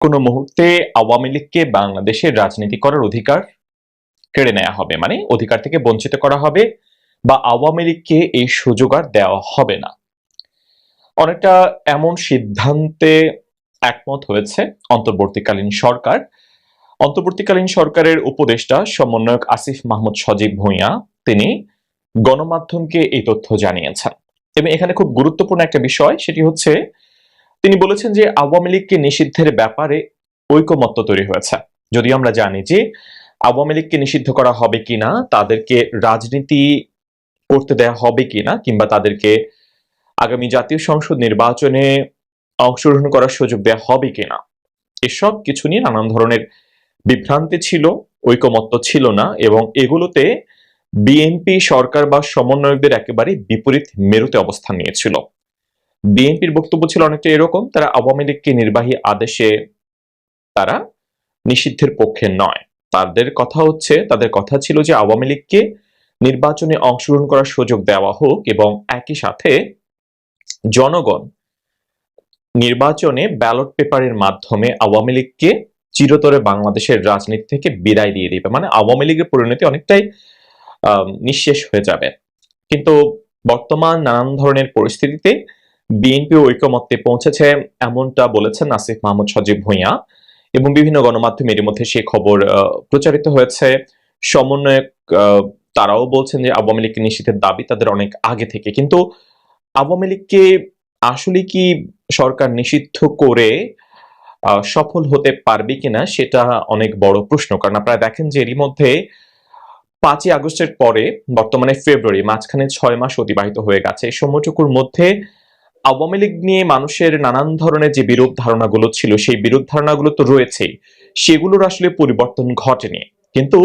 কোনো মুহূর্তে আওয়ামী লীগকে বাংলাদেশের রাজনীতি করার অধিকার কেড়ে নেওয়া হবে মানে অধিকার থেকে বঞ্চিত করা হবে বা আওয়ামী লীগকে এই সুযোগ আর দেওয়া হবে না। অনেকটা এমন সিদ্ধান্তে একমত হয়েছে অন্তর্বর্তীকালীন সরকার। অন্তর্বর্তীকালীন সরকারের উপদেষ্টা সমন্বয়ক আসিফ মাহমুদ সজীব ভূঁইয়া, তিনি গণমাধ্যমকে এই তথ্য জানিয়েছেন। এবং এখানে খুব গুরুত্বপূর্ণ একটা বিষয়, সেটি হচ্ছে তিনি বলেছেন যে আওয়ামী লীগকে নিষিদ্ধের ব্যাপারে ঐকমত্য তৈরি হয়েছে। যদিও আমরা জানি যে আওয়ামী লীগকে নিষিদ্ধ করা হবে কিনা, তাদেরকে রাজনীতি করতে দেয়া হবে কিনা, কিংবা তাদেরকে আগামী জাতীয় সংসদ নির্বাচনে অংশগ্রহণ করার সুযোগ দেয়া হবে কিনা, এসব কিছু নিয়ে নানান ধরনের বিভ্রান্তি ছিল, ঐকমত্য ছিল না, এবং এগুলোতে বিএনপি সরকার বা সমন্বয়কদের একেবারে বিপরীত মেরুতে অবস্থান নিয়েছিল। বিএনপির বক্তব্য ছিল অনেকটা এরকম, তারা আওয়ামী লীগকে নির্বাহী আদেশে তারা নিষিদ্ধের পক্ষে নয়। তাদের কথা হচ্ছে, তাদের কথা ছিল যে আওয়ামী লীগকে নির্বাচনে অংশগ্রহণ করার সুযোগ দেওয়া হোক এবং একই সাথে জনগণ নির্বাচনে ব্যালট পেপারের মাধ্যমে আওয়ামী লীগকে চিরতরে বাংলাদেশের রাজনীতি থেকে বিদায় দিয়ে দিবে। মানে আওয়ামী লীগের পরিণতি অনেকটাই নিঃশেষ হয়ে যাবে। কিন্তু বর্তমান নানান ধরনের পরিস্থিতিতে বিএনপি ঐকমত্যে পৌঁছেছে, এমনটা বলেছেন নাসিফ মাহমুদ সজীব ভূঁইয়া। এবং বিভিন্ন গণমাধ্যমে এর মধ্যে সেই খবর প্রচারিত হয়েছে। সমন্বয়ক তারাও বলছেন যে আওয়ামী লীগকে নিষিদ্ধের দাবি তাদের অনেক আগে থেকে। কিন্তু আওয়ামী লীগকে আসলে কি সরকার নিষিদ্ধ করে সফল হতে পারবে কিনা সেটা অনেক বড় প্রশ্ন। কারণ আপনারা দেখেন যে এরই মধ্যে পাঁচই আগস্টের পরে, বর্তমানে ফেব্রুয়ারি, মাঝখানে ছয় মাস অতিবাহিত হয়ে গেছে। সময়টুকুর মধ্যে আওয়ামী লীগ নিয়ে মানুষের নানান ধরনের যে বিরূপ ধারণাগুলো ছিল, সেই বিরূপ ধারণাগুলো তো রয়েছেই। সেগুলোর আসলে পরিবর্তন ঘটেনি। কিন্তু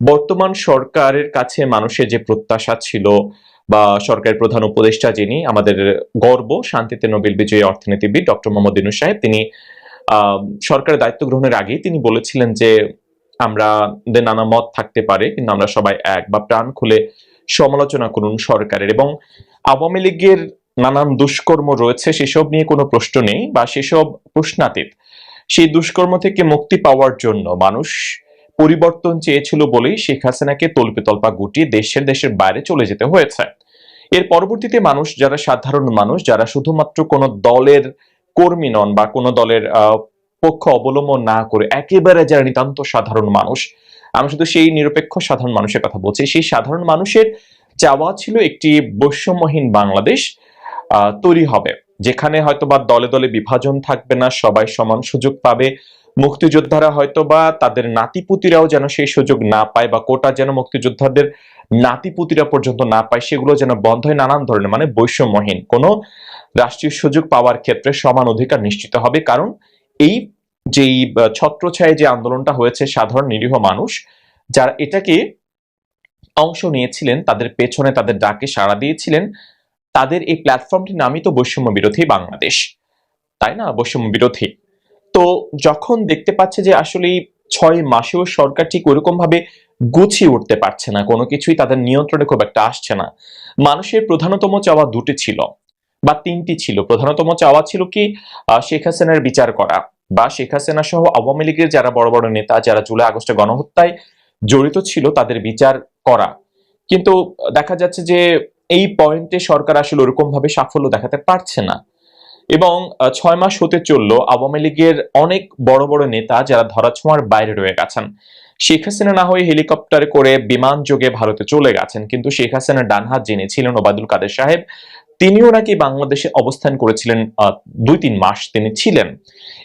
বর্তমান সরকারের কাছে মানুষের যে প্রত্যাশা ছিল বা সরকারের প্রধান উপদেষ্টা যিনি, আমাদের গর্ব, শান্তিতে নোবেল বিজয়ী অর্থনীতিবিদ ডক্টর মোহাম্মদ ইনু সাহেব, তিনি সরকারের দায়িত্ব গ্রহণের আগেই তিনি বলেছিলেন যে আমরা নানা মত থাকতে পারে, কিন্তু আমরা সবাই এক বা প্রাণ খুলে সমালোচনা করুন সরকারের। এবং আওয়ামী লীগের নানান দুষ্কর্ম রয়েছে, সেসব নিয়ে কোনো প্রশ্ন নেই বা সেসব প্রশ্নাতীত। সেই দুষ্কর্ম থেকে মুক্তি পাওয়ার জন্য মানুষ পরিবর্তন চেয়েছিল বলেই শেখ হাসিনাকে তল্পে তল্পা গুটিয়ে দেশের দেশের বাইরে চলে যেতে হয়েছে। এর পরবর্তীতে মানুষ, যারা সাধারণ মানুষ, যারা শুধুমাত্র কোনো দলের কর্মী নন বা কোনো দলের পক্ষ অবলম্বন না করে একেবারে যারা নিতান্ত সাধারণ মানুষ, আমি শুধু সেই নিরপেক্ষ সাধারণ মানুষের কথা বলছি। সেই সাধারণ মানুষের চাওয়া ছিল একটি বৈষম্যহীন বাংলাদেশ তৈরি হবে। যেখানে হয়তোবা দলে দলে বিভাজন থাকবে না, সবাই সমান সুযোগ পাবে। মুক্তিযোদ্ধারা হয়তোবা তাদের নাতিপুতিরাও যেন সেই সুযোগ না পায় বা কোটা যেন মুক্তিযোদ্ধাদের নাতিপুতিরা পর্যন্ত না পায়, সেগুলো যেন বন্ধ হয় নানান ধরনের মানে বৈষম্যহীন। কোনো রাষ্ট্রীয় সুযোগ পাওয়ার ক্ষেত্রে সমান অধিকার নিশ্চিত হবে। কারণ এই যেই ছত্রছায় যে আন্দোলনটা হয়েছে, সাধারণ নিরীহ মানুষ, যারা এটাকে অংশ নিয়েছিলেন, তাদের পেছনে তাদের ডাকে সাড়া দিয়েছিলেন তাদের এই প্ল্যাটফর্মটির নামই তো বৈষম্য বিরোধী বাংলাদেশ। তাই না? বৈষম্য বিরোধী। তো যখন দেখতে পাচ্ছে যে আসলে ছয় মাসেও সরকার ঠিক ওরকম ভাবে গুছিয়ে উঠতে পারছে না, কোনো কিছুই তাদের নিয়ন্ত্রণে খুব একটা আসছে না। মানুষের প্রধানতম চাওয়া দুটি ছিল বা তিনটি ছিল। প্রধানতম চাওয়া ছিল কি শেখ হাসিনার বিচার করা বা শেখ হাসিনা সহ আওয়ামী লীগের যারা বড় বড় নেতা যারা জুলাই, আগস্টে গণহত্যায় জড়িত ছিল তাদের বিচার করা। কিন্তু দেখা যাচ্ছে যে এই পয়েন্টে সরকার আসলে ওরকম ভাবে সাফল্য দেখাতে পারছে না। এবং ছয় মাস হতে চলল, আওয়ামী লীগের অনেক বড় বড় নেতা যারা ধরাছোঁয়ার বাইরে রয়ে গেছেন। শেখ হাসিনা না হয়ে হেলিকপ্টার করে বিমান যোগে ভারতে চলে গেছেন, কিন্তু শেখ হাসিনার ডানহাত যিনি ছিলেন ওবায়দুল কাদের সাহেব। তিনিও নাকি বাংলাদেশে অবস্থান করেছিলেন দুই তিন মাস তিনি ছিলেন।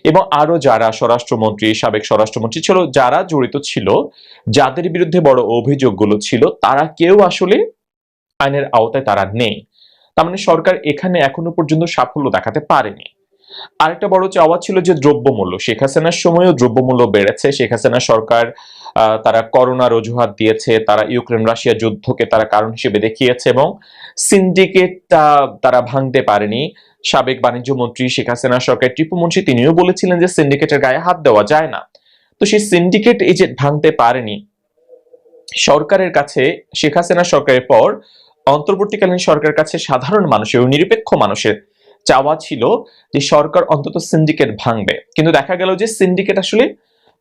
এবং আরও যারা স্বরাষ্ট্রমন্ত্রী, সাবেক স্বরাষ্ট্রমন্ত্রী ছিল, যারা জড়িত ছিল, যাদের বিরুদ্ধে বড় অভিযোগগুলো ছিল, তারা কেউ আসলে আইনের আওতায় তারা নেই। তার মানে সরকার এখানে এখনও পর্যন্ত সাফল্য দেখাতে পারেনি। আরেকটা বড় চাওয়া ছিল যে দ্রব্যমূল্য। শেখ হাসিনার সময়ও দ্রব্যমূল্য বেড়েছে। শেখ হাসিনা সরকার তারা করোনার অজুহাত দিয়েছে, তারা ইউক্রেন রাশিয়া যুদ্ধকে তারা কারণ হিসেবে দেখিয়েছে এবং সিন্ডিকেটটা তারা ভাঙতে পারেনি। সাবেক বাণিজ্য মন্ত্রী শেখ হাসিনা সরকার টিপু মুন্সি, তিনিও বলেছিলেন যে সিন্ডিকেটের গায়ে হাত দেওয়া যায় না। তো সেই সিন্ডিকেট এই যে ভাঙতে পারেনি, সরকারের কাছে, শেখ হাসিনা সরকারের পর অন্তর্বর্তীকালীন সরকারের কাছে সাধারণ মানুষের ও নিরপেক্ষ মানুষের চাওয়া ছিল যে সরকার অন্তত সিন্ডিকেট ভাঙবে। কিন্তু দেখা গেল যে সিন্ডিকেট আসলে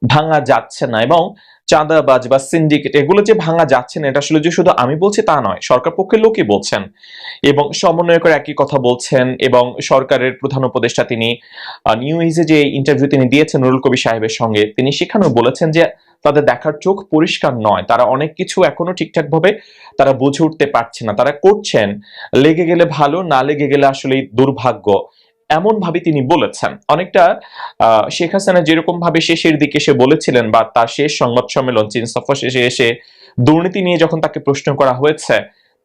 ভাঙা যাচ্ছে না এবং চাঁদাবাজ বা সিন্ডিকেট এগুলো যে ভাঙা যাচ্ছে না, এটা আসলে যে শুধু আমি বলছি তা নয়, সরকার পক্ষের লোকই বলছেন। এবং সমন্বয়কর একই কথা বলছেন এবং সরকারের প্রধান উপদেষ্টা তিনি নিউজে যে ইন্টারভিউ তিনি দিয়েছেন নুরুল কবি সাহেবের সঙ্গে, তিনি সেখানেও বলেছেন যে তাদের দেখার চোখ পরিষ্কার নয়, তারা অনেক কিছু এখনও ঠিকঠাক ভাবে তারা বুঝে উঠতে পারছে না, তারা করছেন। লেগে গেলে ভালো, না লেগে গেলে আসলে দুর্ভাগ্য। এমন ভাবে তিনি বলেছেন। অনেকটা শেখ হাসিনা যেরকম ভাবে শেষের দিকে সে বলেছিলেন বা তার শেষ সংবাদ সম্মেলন চীন সফর শেষে এসে দুর্নীতি নিয়ে যখন তাকে প্রশ্ন করা হয়েছে,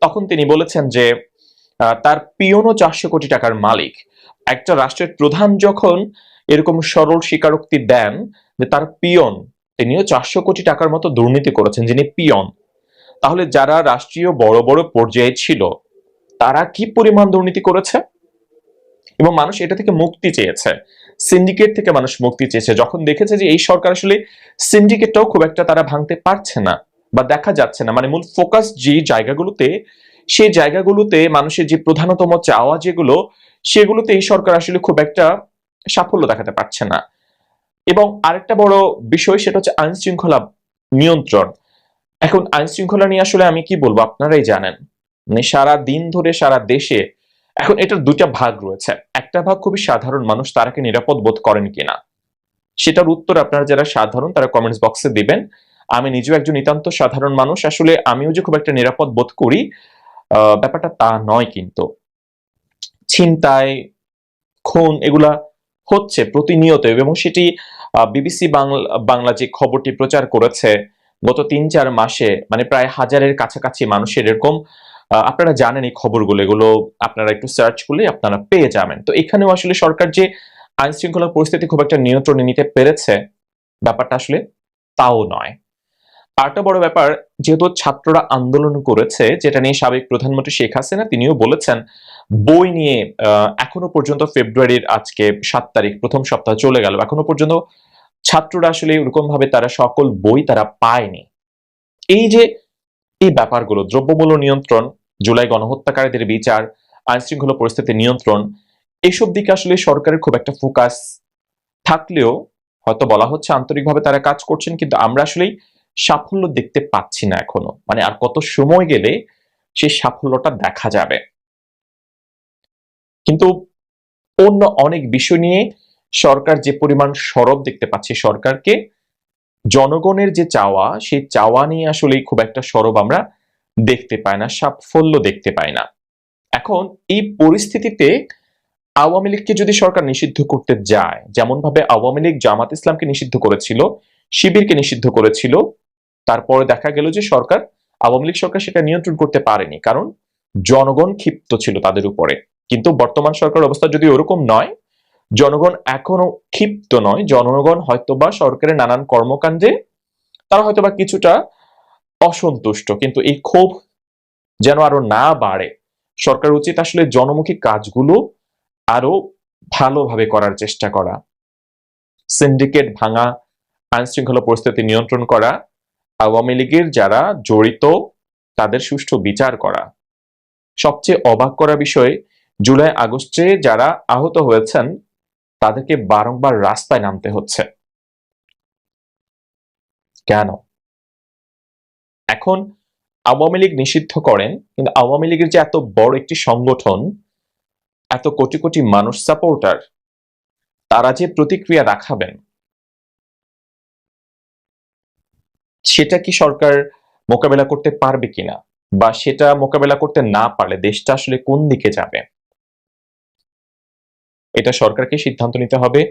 তখন তিনি বলেছেন যে তার পিয়নও চারশো কোটি টাকার মালিক। একটা রাষ্ট্রের প্রধান যখন এরকম সরল স্বীকারোক্তি দেন যে তার পিয়ন, তিনিও চারশো কোটি টাকার মতো দুর্নীতি করেছেন, যিনি পিয়ন। তাহলে যারা রাষ্ট্রীয় বড় বড় পর্যায়ে ছিল, তারা কি পরিমাণ দুর্নীতি করেছে? এবং মানুষ এটা থেকে মুক্তি চেয়েছে। সিন্ডিকেট থেকে মানুষ মুক্তি চেয়েছে। যখন দেখেছে যে এই সরকার আসলে সিন্ডিকেটটাও খুব একটা তারা ভাঙতে পারছে না বা দেখা যাচ্ছে না মানে মূল ফোকাস যে জায়গাগুলোতে সেই জায়গাগুলোতে মানুষের যে প্রধানতম চাওয়া যেগুলো, সেগুলোতে এই সরকার আসলে খুব একটা সাফল্য দেখাতে পারছে না। এবং আরেকটা বড় বিষয় সেটা হচ্ছে আইন শৃঙ্খলা নিয়ন্ত্রণ। এখন আইন শৃঙ্খলা নিয়ে আসলে আমি কি বলব? আপনারাই জানেন। মানে সারা দিন ধরে সারা দেশে এখন এটার দুটা ভাগ রয়েছে। একটা ভাগ খুবই সাধারণ মানুষ তারা কি নিরাপদ বোধ করেন কিনা? সেটার উত্তর আপনারা যারা সাধারণ, তারা কমেন্টস বক্সে দিবেন। আমি নিজেও একজন নিতান্ত সাধারণ মানুষ। আসলে আমিও যে খুব একটা নিরাপদ বোধ করি ব্যাপারটা তা নয় কিন্তু। ছিনতাই, খুন এগুলা হচ্ছে প্রতিনিয়ত এবং সেটি বিবিসি বাংলা বাংলা যে খবরটি প্রচার করেছে, গত তিন চার মাসে মানে প্রায় হাজারের কাছাকাছি মানুষের এরকম আপনারা জানেন এই খবরগুলো, এগুলো আপনারা একটু সার্চ করলে আপনারা পেয়ে যাবেন। তো এখানেও আসলে সরকার যে আইন শৃঙ্খলা পরিস্থিতি খুব একটা নিয়ন্ত্রণে নিতে পেরেছে, ব্যাপারটা আসলে তাও নয়। আরেকটা বড় ব্যাপার, যেহেতু ছাত্ররা আন্দোলন করেছে, যেটা নিয়ে সাবেক প্রধানমন্ত্রী শেখ হাসিনা, তিনিও বলেছেন, বই নিয়ে এখনও পর্যন্ত ফেব্রুয়ারির আজকে সাত তারিখ, প্রথম সপ্তাহ চলে গেল। এখনও পর্যন্ত ছাত্ররা আসলে ওরকম ভাবে তারা সকল বই তারা পায়নি। এই যে এই ব্যাপারগুলো, দ্রব্যমূল্য নিয়ন্ত্রণ, জুলাই গণহত্যাকারীদের বিচার আইন শৃঙ্খলা পরিস্থিতি নিয়ন্ত্রণ এইসব দিকে আসলে সরকারের খুব একটা ফোকাস থাকলেও হয়তো বলা হচ্ছে আন্তরিকভাবে তারা কাজ করছেন, কিন্তু আমরা আসলেই সাফল্য দেখতে পাচ্ছি না এখনও। মানে আর কত সময় গেলে সেই সাফল্যটা দেখা যাবে। কিন্তু অন্য অনেক বিষয় নিয়ে সরকার যে পরিমাণ সরব দেখতে পাচ্ছে সরকারকে জনগণের যে চাওয়া, সেই চাওয়া নিয়ে আসলে খুব একটা সরব আমরা দেখতে পাই না, সাফল্য দেখতে পাই না। এখন এই পরিস্থিতিতে আওয়ামী লীগকে যদি সরকার নিষিদ্ধ করতে যায় যেমন ভাবে আওয়ামী লীগ জামাত ইসলামকে নিষিদ্ধ করেছিল, শিবিরকে নিষিদ্ধ করেছিল, তারপরে দেখা গেল যে সরকার, আওয়ামী লীগ সরকার সেটা নিয়ন্ত্রণ করতে পারেনি। কারণ জনগণ ক্ষিপ্ত ছিল তাদের উপরে। কিন্তু বর্তমান সরকার অবস্থা যদি ওরকম নয় জনগণ এখনও ক্ষিপ্ত নয়। জনগণ হয়তোবা সরকারের নানান কর্মকাণ্ডে তারা হয়তোবা কিছুটা অসন্তুষ্ট, কিন্তু এই ক্ষোভ যেন আরও না বাড়ে, সরকার উচিত আসলে জনমুখী কাজগুলো আরও ভালোভাবে করার চেষ্টা করা। সিন্ডিকেট ভাঙা আইন শৃঙ্খলা পরিস্থিতি নিয়ন্ত্রণ করা, আওয়ামী লীগের যারা জড়িত, তাদের সুষ্ঠু বিচার করা। সবচেয়ে অবাক করা বিষয়, জুলাই আগস্টে যারা আহত হয়েছেন তাদেরকে বারংবার রাস্তায় নামতে হচ্ছে। কেন? এখন আওয়ামী লীগ নিষিদ্ধ করেন, কিন্তু আওয়ামী লীগের যে এত বড় একটি সংগঠন, এত কোটি কোটি মানুষ সাপোর্টার তারা যে প্রতিক্রিয়া দেখাবেন, সেটা কি সরকার মোকাবেলা করতে পারবে কিনা? বা সেটা মোকাবেলা করতে না পারলে দেশটা আসলে কোন দিকে যাবে? এটা সরকারকে সিদ্ধান্ত নিতে হবে।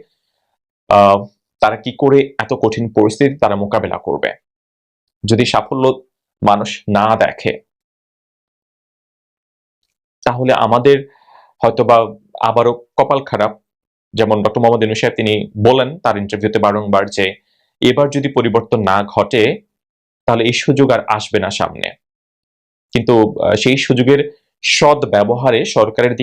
তারা কি করে এত কঠিন পরিস্থিতি তারা মোকাবেলা করবে? যদি সাফল্য মানুষ না দেখে, তাহলে আমাদের হয়তোবা আবারও কপাল খারাপ। যেমন ডক্টর মোহাম্মদ ইনু সাহেব তিনি বলেন তার ইন্টারভিউতে বারংবার যে, এবার যদি পরিবর্তন না ঘটে, তাহলে এই সুযোগ আর আসবে না সামনে। কিন্তু সেই সুযোগের সৎ ব্যবহারে সরকারের দিক